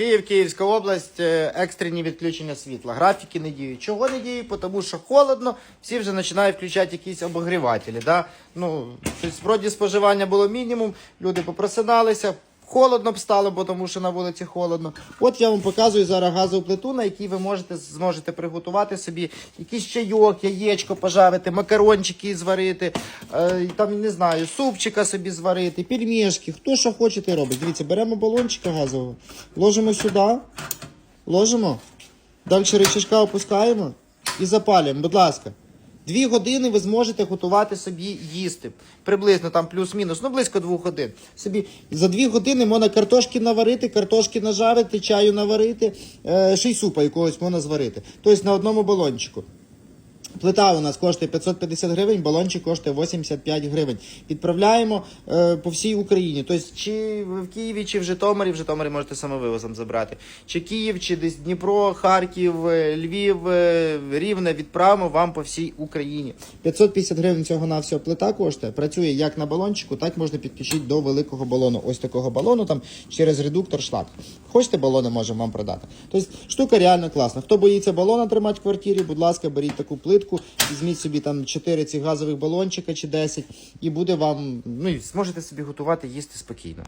Київ, Київська область, е, екстрені відключення світла. Графіки не діють. Чого не діють? Тому що холодно, всі вже починають включати якісь обогрівателі. Да? Ну, щось вроді споживання було мінімум, люди попросиналися. Холодно б стало, бо тому що на вулиці холодно. От я вам показую зараз газову плиту, на якій ви можете зможете приготувати собі якийсь чайок, яєчко пожарити, макарончики зварити, е, там не знаю, супчика собі зварити, пельмешки. Хто що хоче, те робить. Дивіться, беремо балончика газового, ложимо сюди, ложимо, далі рычажка опускаємо і запалюємо. Будь ласка. Дві години ви зможете готувати собі їсти. Приблизно там плюс-мінус, ну близько двох годин. Собі за дві години можна картошки наварити, картошки нажарити, чаю наварити, е, ще й супа якогось можна зварити. Тобто на одному балончику. Плита у нас коштує 550 гривень, балончик коштує 85 гривень. Відправляємо е, по всій Україні. Тобто, чи в Києві, чи в Житомирі, в Житомирі можете самовивозом забрати. Чи Київ, чи десь Дніпро, Харків, е, Львів, е, Рівне відправимо вам по всій Україні. 550 гривень цього на всього плита коштує. Працює як на балончику, так можна підключити до великого балону. Ось такого балону там через редуктор шлак. Хочете балони, можемо вам продати. Тобто штука реально класна. Хто боїться балона тримати в квартирі, будь ласка, беріть таку плитку, візьміть собі там 4 цих газових балончика чи 10, і буде вам, ну і зможете собі готувати їсти спокійно.